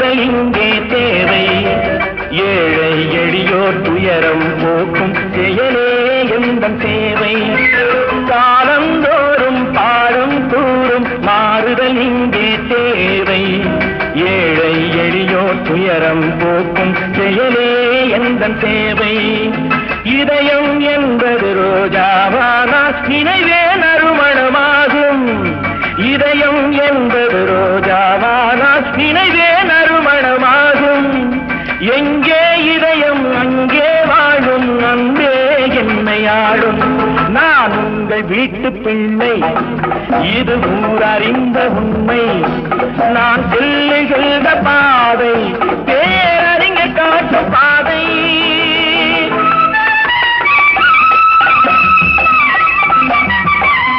தேவை இங்கே தேவை. ஏழை எளியோர் துயரம் போக்கும் செயலே எந்தம் தேவை காலந்தோறும் பாடும் கூறும் மாறுதல் இங்கே தேவை. ஏழை எளியோர் துயரம் போக்கும் செயலே எந்தம் தேவை இதயம் என்பது ரோஜாவானால் நினைவே நறுமணமாகும். இதயம் என்பது ரோஜாவானால் நினைவே என்னை நான் உங்கள் வீட்டு பிள்ளை. இது ஊரறிந்த உண்மை. நான் செல்லுகின்ற பாதை.